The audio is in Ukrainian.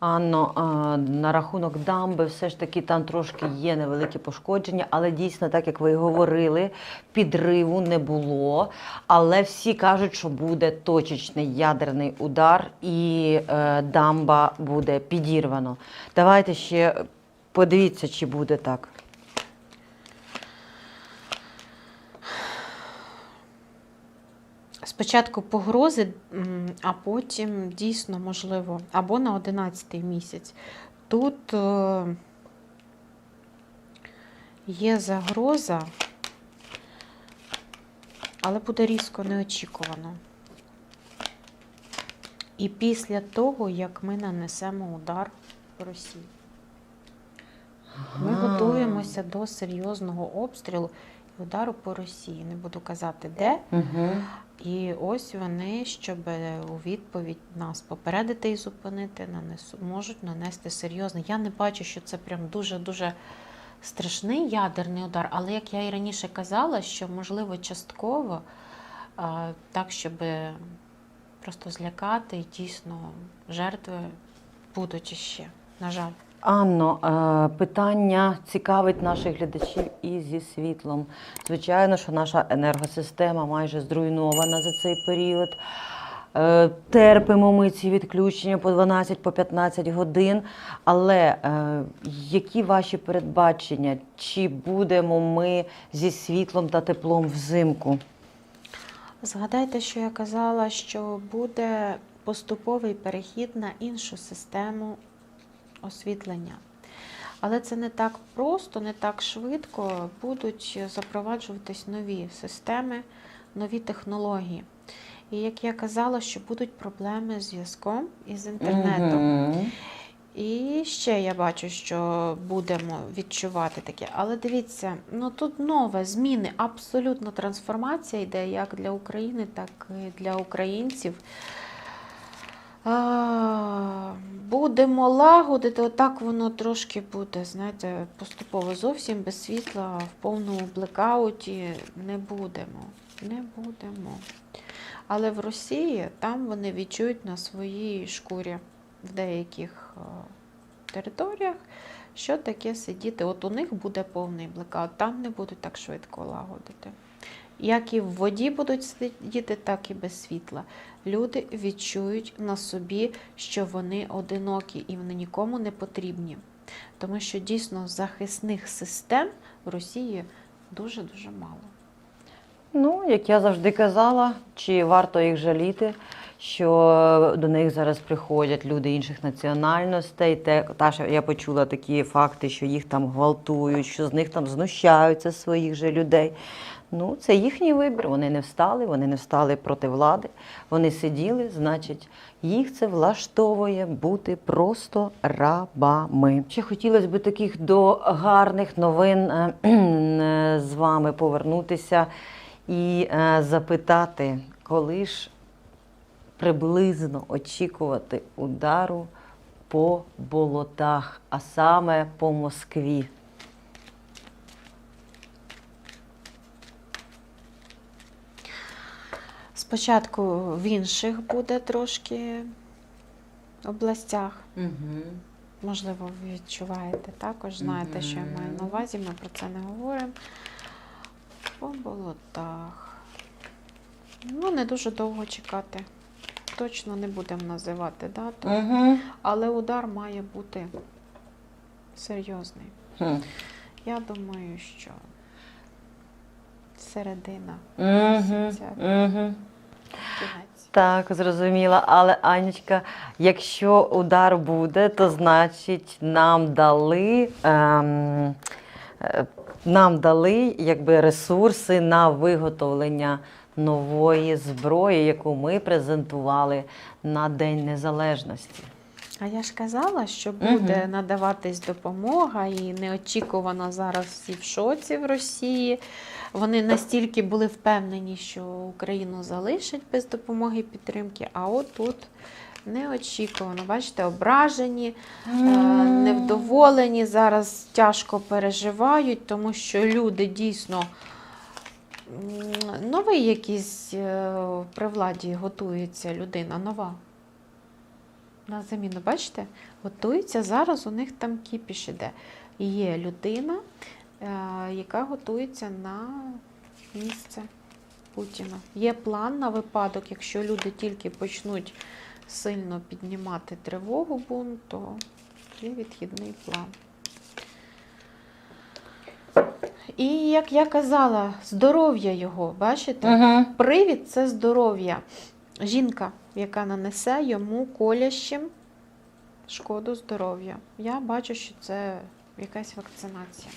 Анно, а, на рахунок дамби, все ж таки там трошки є невеликі пошкодження, але дійсно, так як ви і говорили, підриву не було. Але всі кажуть, що буде точечний ядерний удар і е, дамба буде підірвано. Давайте ще подивіться, чи буде так. Спочатку погрози, а потім дійсно можливо, або на 11 місяць. Тут е, є загроза, але буде різко неочікувано. І після того, як ми нанесемо удар по Росії. Ми готуємося до серйозного обстрілу удару по Росії. Не буду казати де. Угу. І ось вони, щоб у відповідь нас попередити і зупинити, нанесу, можуть нанести серйозний. Я не бачу, що це прям дуже-дуже страшний ядерний удар, але як я і раніше казала, що можливо частково а, так, щоб просто злякати, і дійсно жертви будуть іще, на жаль. Анно, е, питання цікавить наших глядачів і зі світлом. Звичайно, що наша енергосистема майже зруйнована за цей період. Е, Терпимо ми ці відключення по 12 по 15 годин. Але е, які ваші передбачення? Чи будемо ми зі світлом та теплом взимку? Згадайте, що я казала, що буде поступовий перехід на іншу систему освітлення. Але це не так просто, не так швидко будуть запроваджуватись нові системи, нові технології. І як я казала, що будуть проблеми з зв'язком і з інтернетом. І ще я бачу, що будемо відчувати таке. Але дивіться, ну тут нове зміни, абсолютно трансформація йде як для України, так і для українців. Будемо лагодити, отак воно трошки буде, знаєте, поступово зовсім без світла, в повному блекауті не будемо. Не будемо. Але в Росії там вони відчують на своїй шкурі в деяких е, територіях, що таке сидіти. От у них буде повний блекаут, там не будуть так швидко лагодити. Як і в воді будуть сидіти, так і без світла. Люди відчують на собі, що вони одинокі і вони нікому не потрібні. Тому що дійсно захисних систем в Росії дуже-дуже мало. Ну, як я завжди казала, чи варто їх жаліти, що до них зараз приходять люди інших національностей. Те, та, що я почула такі факти, що їх там гвалтують, що з них там знущаються своїх же людей. Ну, це їхній вибір. Вони не встали, вони не встали проти влади. Вони сиділи, значить, їх це влаштовує бути просто рабами. Ще хотілося б таких до гарних новин е, е, з вами повернутися і е, запитати, коли ж приблизно очікувати удару по болотах, а саме по Москві. Спочатку в інших буде трошки областях. Угу. Можливо, ви відчуваєте також, знаєте, що я маю на увазі, ми про це не говоримо. По болотах. Ну, не дуже довго чекати. Точно не будемо називати дату. Угу. Але удар має бути серйозний. Я думаю, що середина, Угу. Угу. Так, зрозуміла. Але Анечка, якщо удар буде, то значить нам дали. Ем, е, нам дали якби ресурси на виготовлення нової зброї, яку ми презентували на День Незалежності. А я ж казала, що буде Мгм. надаватись допомога, і неочікувано зараз всі в шоці в Росії. Вони настільки були впевнені, що Україну залишать без допомоги і підтримки. А от тут неочікувано. Бачите, ображені, е, невдоволені, зараз тяжко переживають, тому що люди дійсно. Новий якийсь е, при владі готується людина нова. На заміну. Бачите? Готується зараз, у них там кіпіш іде. Є людина, е, яка готується на місце Путіна. Є план на випадок, якщо люди тільки почнуть сильно піднімати тривогу бунт, то є відхідний план. І як я казала, здоров'я його, бачите? Угу. Привід це здоров'я. Жінка, яка нанесе йому колящим шкоду здоров'я. Я бачу, що це якась вакцинація.